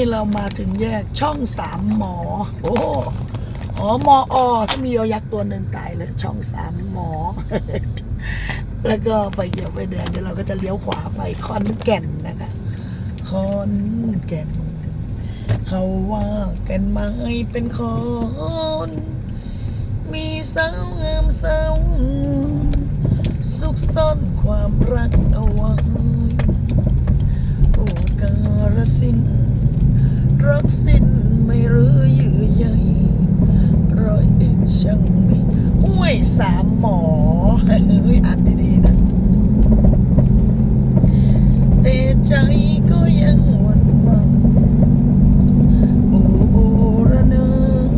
นี่เรามาถึงแยกช่องสามหมอ โอ้อ๋อมออถ้ามีอยักษ์ตัวหนึ่งตายเลย ช่องสามหมอ แล้วก็ไฟเขียวไฟแดงเดี๋ยวเราก็จะเลี้ยวขวาไปคอนแก่นนะคะคอนแก่น เขาว่าแก่นไม้เป็นคอนมีสาวงามสาวสุขซ่อนความรักเอาไว้โอ้การสิน รักสิ้นไม่รือยื่อใยร้อยเอ็นช่างมีห้วยสามหมอเฮ้ยอ่านดีๆนะแต่ใจก็ยังหวันวันๆโอ้โอระเนึง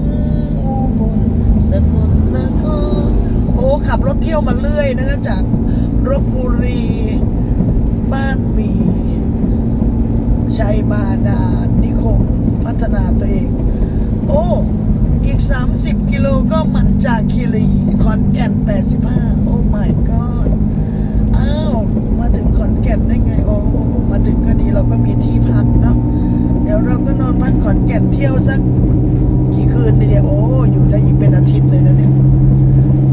อุบลสกลนคร โอ้ขับรถเที่ยวมาเรื่อยนะคะจากรบบุรี บ้านหมี ชัยบาดาลนิคม พัฒนาตัวเอง โอ้ อีก 30 กิโลก็มันจากคีรีขอนแก่น 85 โอ้ my god อ้าว มาถึงขอนแก่นได้ไง โอ้ มาถึงก็ดีเราก็มีที่พักเนาะ เดี๋ยวเราก็นอนพักขอนแก่นเที่ยวสักกี่คืนดีเดียวโอ้ อยู่ได้อีกเป็นอาทิตย์เลยนะเนี่ย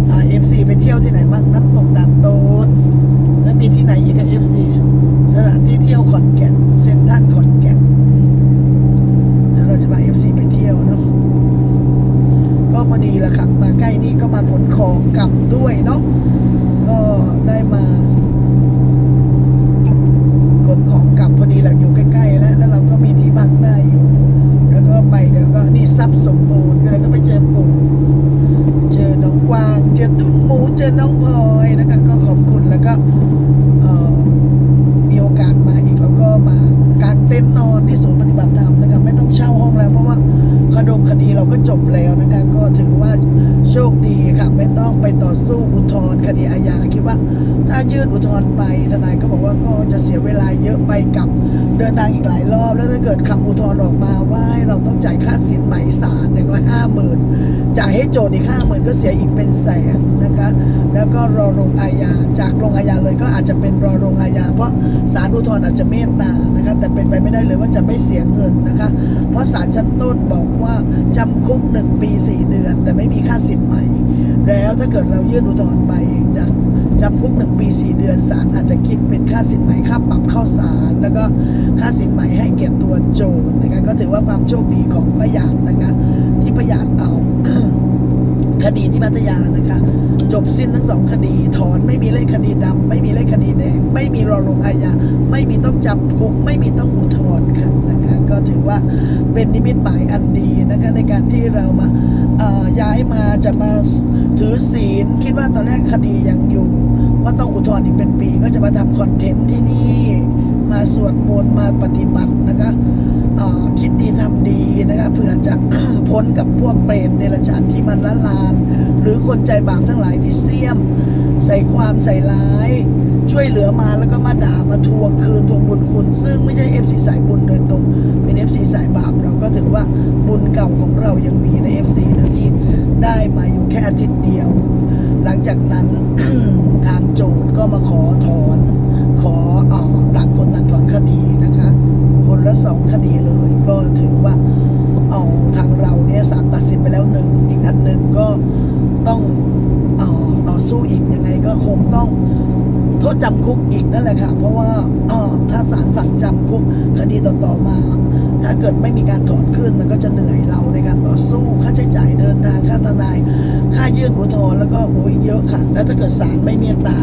อ่า FC ไปเที่ยวที่ไหนบ้างน้ำตกดาบโตน แล้วมีที่ไหนอีกกับ FC สถานที่เที่ยวขอนแก่น เซ็นทรัลขอนแก่น เดี๋ยวเราจะพา FC ไปเที่ยวเนาะ ก็พอดีละครับ มาใกล้นี่ก็มาขนของกลับด้วยเนาะ ก็ได้มา ขนของกลับพอดีแหละอยู่ใกล้ๆแล้ว แล้วเราก็มีที่พักได้อยู่ แล้วก็ไปเดี๋ยวก็นี่ทรัพย์สมบูรณ์ก็เลยก็ไปเจอปู่ เจอน้องกวาง เจอตุ้มหมู เจอน้องพลอยนะคะก็ขอบคุณแล้วก็เอ่อมีโอกาสมาอีกแล้วก็มากางเต็นท์นอนที่ศูนย์ปฏิบัติธรรมนะคะไม่ต้องเช่าห้องแล้วเพราะว่าคดมคดีเรา ก็จบแล้วนะคะ ก็ถือว่าโชคดีค่ะไม่ต้องไปต่อสู้อุทธรณ์คดีอาญาคิดว่า ถ้ายื่นอุทธรณ์ไปทนายก็บอกว่าก็จะเสียเวลาเยอะไปกับเดินทางอีกหลายรอบ แล้วถ้าเกิดคำอุทธรณ์ออกมาว่าให้เราต้องจ่ายค่าสินไหมศาลหนึ่งร้อยห้าหมื่น ให้โจทย์อีกห้าหมื่นก็เสียอีกเป็นแสนนะคะ แล้วก็รอลงอาญา จากลงอาญาเลยก็อาจจะเป็นรอลงอาญา เพราะศาลอุทธรณ์อาจจะเมตตานะคะ แต่เป็นไปไม่ได้เลยว่าจะไม่เสียเงินนะคะ เพราะศาลชั้นต้นบอกว่าจำคุกหนึ่งปีสี่เดือน แต่ไม่มีค่าสินใหม่ แล้วถ้าเกิดเรายื่นอุทธรณ์ไปจากจำคุกหนึ่งปีสี่เดือนศาลอาจจะคิดเป็นค่าสินใหม่ค่าปรับเข้าศาลแล้วก็ค่าสินใหม่ให้เก็บตัวโจทย์นะคะก็ถือว่าความโชคดีของประหยัดนะคะที่ประหยัดเอา คดีที่พัทยานะคะ จบสิ้นทั้งสองคดี ถอนไม่มีเลขคดีดำไม่มีเลขคดีแดง ไม่มีรอลงอาญาไม่มีต้องจำคุก ไม่มีต้องอุทธรณ์ค่ะนะคะก็ถือว่าเป็นนิมิตหมายอันดีนะคะในการที่เรามาย้ายมาจะมาถือศีล คิดว่าตอนแรกคดียังอยู่ว่าต้องอุทธรณ์อีกเป็นปี ก็จะมาทำคอนเทนต์ที่นี่มาสวดมนต์มาปฏิบัตินะคะคิดดีทำดีนะคะเพื่อจะ พ้นกับพวกเปรตเดรัจฉานที่มันละลาน หรือคนใจบาปทั้งหลายที่เสี้ยม ใส่ความใส่ร้าย ช่วยเหลือมาแล้วก็มาด่ามาทวงคืนทวงบุญคุณ ซึ่งไม่ใช่เอฟซีสายบุญโดยตรง เป็นเอฟซีสายบาปเราก็ถือว่าบุญเก่าของเรายังมีในเอฟซีนะที่ได้มาอยู่แค่อาทิตย์เดียว หลังจากนั้นทางโจทย์ก็มาขอถอน ขออ่อต่างคนต่างถอนคดีนะคะ คนละสองคดีเลยก็ถือว่า เอาทางเราเนี่ยศาลตัดสินไปแล้วหนึ่งอีกอันหนึ่งก็ต้องเอ่อต่อสู้อีกยังไงก็คงต้อง โทษจำคุกอีกนั่นแหละค่ะ เพราะว่าถ้าศาลสั่งจำคุกคดีต่อๆมา ถ้าเกิดไม่มีการถอนขึ้นมันก็จะเหนื่อยเราในการต่อสู้ค่าใช้จ่ายเดินทางค่าทนาย ค่ายื่นอุทธรณ์แล้วก็โอ้ยเยอะค่ะ แล้วถ้าเกิดศาลไม่เมตตา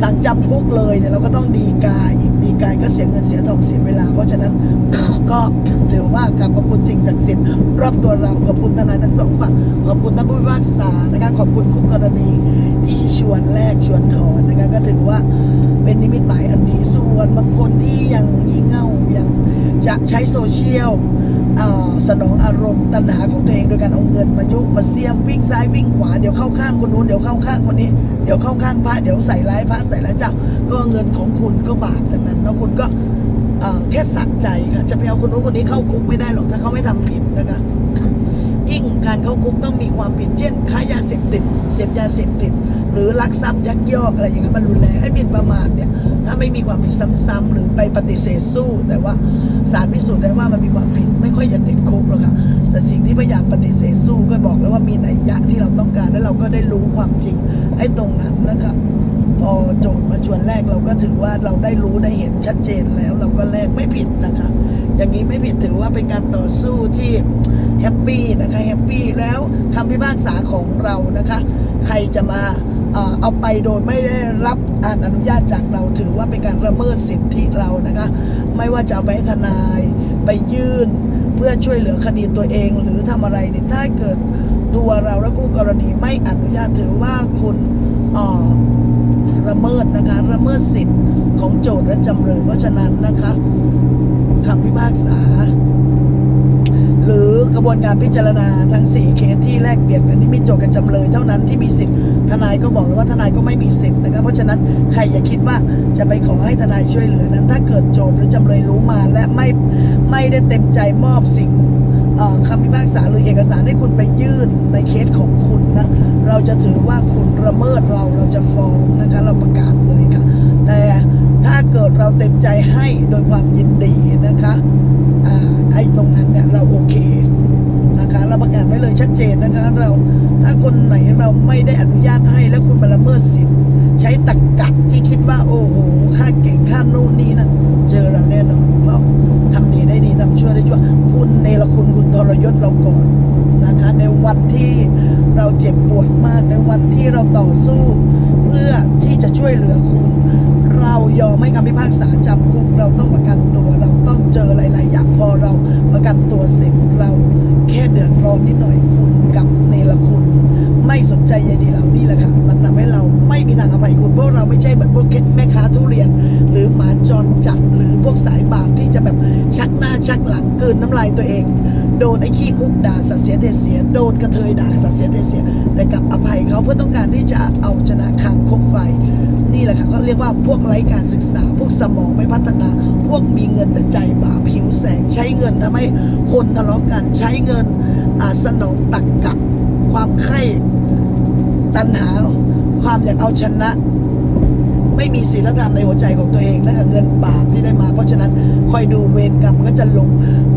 สั่งจำคุกเลยเนี่ยเราก็ต้องดีกาอีกดีกาก็เสียเงินเสียทองเสียเวลา เพราะฉะนั้นก็ถือว่ากับขอบคุณสิ่งศักดิ์สิทธิ์รอบตัวเราขอบคุณทนายทั้งสองฝั่งขอบคุณท่านผู้พิพากษานะคะขอบคุณคู่กรณีที่ชวนแลกชวนถอนนะคะก็ถือว่าเป็นนิมิตหมายอันดีส่วนบางคนที่ยังงี่เง่ายังจะใช้โซเชียลสนองอารมณ์ตัณหาของตัวเองโดยการเอาเงินมายุมาเสียมวิ่งซ้ายวิ่งขวาเดี๋ยวเข้าข้างคนนู้นเดี๋ยวเข้าข้างคนนี้เดี๋ยวเข้าข้างพระเดี๋ยวใส่ร้ายพระใส่ร้ายเจ้า ก็เงินของคุณก็บาปทั้งนั้นแล้วคุณก็แค่สักใจค่ะจะไปเอาคนนู้นคนนี้เข้าคุกไม่ได้หรอกถ้าเขาไม่ทำผิดนะคะ ยิ่งการเข้าคุกต้องมีความผิดเช่นค้ายาเสพติดเสพยาเสพติด หรือลักทรัพย์ยักยอกอะไรอย่างนั้นมันรุนแรงไอ้หมิ่นประมาทเนี่ยถ้าไม่มีความผิดซ้ำๆหรือไปปฏิเสธสู้ แต่ว่าศาลพิสูจน์ได้ว่ามันมีความผิดไม่ค่อยจะติดคุกหรอกค่ะแต่สิ่งที่พยายามปฏิเสธสู้ก็บอกแล้วว่ามีนัยยะที่เราต้องการแล้วเราก็ได้รู้ความจริงไอ้ตรงนั้นนะคะพอโจทย์มาชวนแรกเราก็ถือว่าเราได้รู้ได้เห็นชัดเจนแล้ว เราก็แลกไม่ผิดนะคะ อย่างนี้ไม่ผิดถือว่าเป็นการต่อสู้ที่ แฮปปี้นะคะแฮปปี้แล้วคำพิพากษาของเรานะคะ ใครจะมาเอาไปโดยไม่ได้รับอนุญาตจากเราถือว่าเป็นการละเมิดสิทธิเรานะคะ ไม่ว่าจะเอาไปทนายไปยื่น เพื่อช่วยเหลือคดีตัวเอง หรือทำอะไรเนี่ยถ้าเกิดตัวเราและคู่กรณีไม่อนุญาตถือว่าคุณละเมิดนะคะละเมิดสิทธิ์ของโจทย์และจำเลยเพราะฉะนั้นนะคะคำพิพากษา หรือกระบวนการพิจารณาทั้ง 4 เคสที่แลกเปลี่ยนกันที่มีโจทย์กับจำเลยเท่านั้นที่มีสิทธิ์ทนายก็บอกเลยว่าทนายก็ไม่มีสิทธิ์นะครับเพราะฉะนั้นใครอย่าคิดว่าจะไปขอให้ทนายช่วยเหลือนั้น ถ้าเกิดโจทย์หรือจำเลยรู้มาและไม่ไม่ได้เต็มใจมอบสิ่งคำพิพากษาหรือเอกสารให้คุณไปยื่นในเคสของคุณนะเราจะถือว่าคุณละเมิดเราเราจะฟ้องนะคะเราประกาศเลยค่ะ แต่ถ้าเกิดเราเต็มใจให้โดยความยินดีนะคะ ไอ้ตรงนั้นเนี่ยเราโอเคนะคะเราประกาศไว้เลยชัดเจนนะคะเราถ้าคนไหนเราไม่ได้อนุญาตให้แล้วคุณมาละเมิดสิทธิ์ ใช้ตรกกะที่คิดว่าโอ้โหค่าเก่งค่านู่นนี่นั่นเจอเราแน่นอน เพราะทำดีได้ดีทำชั่วได้ชั่วคุณเนรคุณคุณทรยศเราก่อนนะคะในวันที่เราเจ็บปวดมากในวันที่เราต่อสู้ เพื่อที่จะช่วยเหลือคุณ เรายอมให้คำพิพากษาจำคุกเราต้องประกันตัวเราต้องเจอหลาย ๆ กันตัวเสร็จเราแค่เดือดร้อนนิดหน่อยคุณ พราะเราไม่ใช่เหมือนพวกแม่ค้าทุเรียน หรือหมาจรจัดหรือพวกสายบาปที่จะแบบชักหน้าชักหลังเกินน้ำลายตัวเอง โดนไอ้ขี้คุกด่าสัตว์เสียเทเสีย โดนกระเทยด่าสัตว์เสียเทเสีย แต่กับอภัยเขาเพื่อต้องการที่จะเอาชนะคางคกไฟ นี่แหละค่ะเขาเรียกว่าพวกไร้การศึกษา พวกสมองไม่พัฒนา พวกมีเงินแต่ใจบาปผิวแสงใช้เงินทำให้คนทะเลาะกันใช้เงินอาสนองตักกะความไข้ตัณหาความอยากเอาชนะ ไม่มีศีลธรรมในหัวใจของตัวเองและเงินบาปที่ได้มา เพราะฉะนั้นคอยดูเวรกรรมก็จะลง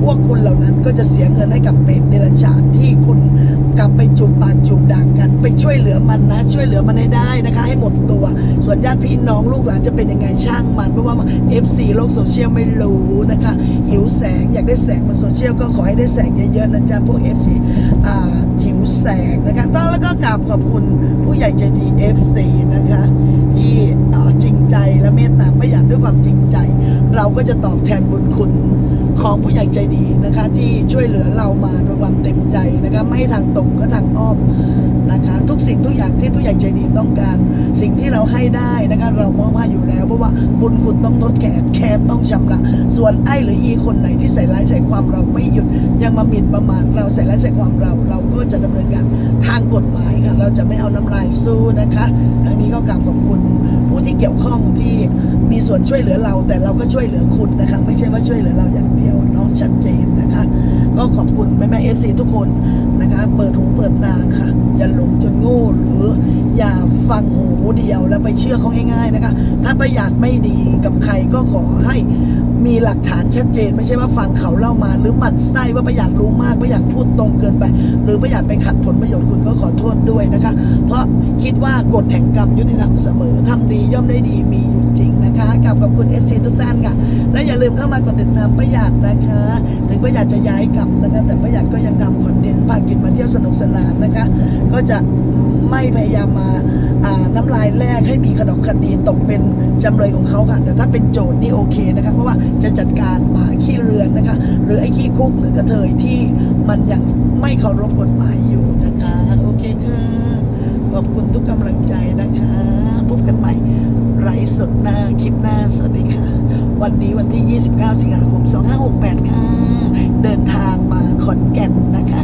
พวกคุณเหล่านั้นก็จะเสียเงินให้กับเปรตเดรัจฉานที่คุณกลับไปจูบปากจูบด่างกัน ไปช่วยเหลือมันนะ ช่วยเหลือมันให้ได้นะคะ ให้หมดตัว ส่วนญาติพี่น้องลูกหลานจะเป็นยังไงช่างมัน เพราะว่า FC โลกโซเชียลไม่รู้นะคะ หิวแสงอยากได้แสงบนโซเชียลก็ขอให้ได้แสงเยอะๆนะจ๊ะพวก FC อ่าหิว แสงนะคะต้อแล้วก็กราบขอบคุณผู้ใหญ่ใจดี FC นะคะ ที่จริงใจและเมตตาประหยัดด้วยความจริงใจ เราก็จะตอบแทนบุญคุณ ของผู้ใหญ่ใจดีนะคะ ที่ช่วยเหลือเรามาด้วยความเต็มใจนะคะไม่ทางตรงก็ทางอ้อมนะคะทุกสิ่งทุกอย่างที่ผู้ใหญ่ใจดีต้องการ สิ่งที่เราให้ได้นะคะเรามอบให้อยู่แล้ว เพราะว่าบุญคุณต้องทดแทนแค้นต้องชำระ ส่วนไอ้หรืออีคนไหนที่ใส่ร้ายใส่ความเราไม่หยุด ยังมาหมิ่นประมาทเราใส่ร้ายใส่ความเรา เราก็จะดำเนินการทางกฎหมายค่ะเราจะไม่เอาน้ำลายสู้นะคะทั้งนี้ก็กราบขอบคุณ ผู้ที่เกี่ยวข้องที่มีส่วนช่วยเหลือเรา แต่เราก็ช่วยเหลือคุณนะคะ ไม่ใช่ว่าช่วยเหลือเราอย่างเดียวเนาะชัดเจนนะคะ ก็ขอบคุณแม่แม่เอฟซีทุกคนนะคะ เปิดหูเปิดตาค่ะ อย่าหลงจนโง่หรืออย่าฟังหูเดียวแล้วไปเชื่อเขาง่ายๆนะคะ ถ้าประหยัดไม่ดีกับใครก็ขอให้มีหลักฐานชัดเจน ไม่ใช่ว่าฟังเขาเล่ามา หรือหมั่นไส้ว่าประหยัดรู้มากประหยัดพูดตรงเกินไป หรือประหยัดไปขัดผลประโยชน์คุณก็ขอโทษด้วยนะคะ เพราะคิดว่ากฎแห่งกรรมยุติธรรมเสมอทำดีย่อมได้ดีมีอยู่จริงนะคะกับขอบคุณ FC ทุกท่านค่ะ และอย่าลืมเข้ามากดติดตามประหยัดนะคะ ถึงประหยัดจะย้ายกลับนะคะแต่ประหยัดก็ยังทำคอนเทนต์พากินมาเที่ยวสนุกสนานนะคะ ก็จะไม่พยายามมาน้ำลายแรกให้มีขดกคดีตกเป็นจำเลยของเขาค่ะ แต่ถ้าเป็นโจทย์นี่โอเคนะคะเพราะว่าจะจัดการหมาขี้เรือนนะคะ หรือไอ้ขี้คุกหรือกระเทยที่มันยังไม่เคารพกฎหมายอยู่นะคะ โอเคค่ะขอบคุณทุกกำลังใจนะคะ พบกันใหม่ไลฟ์สดหน้าคลิปหน้าสวัสดีค่ะ วันนี้วันที่ 29 สิงหาคม 2568 ค่ะ เดินทางมาขอนแก่นนะคะ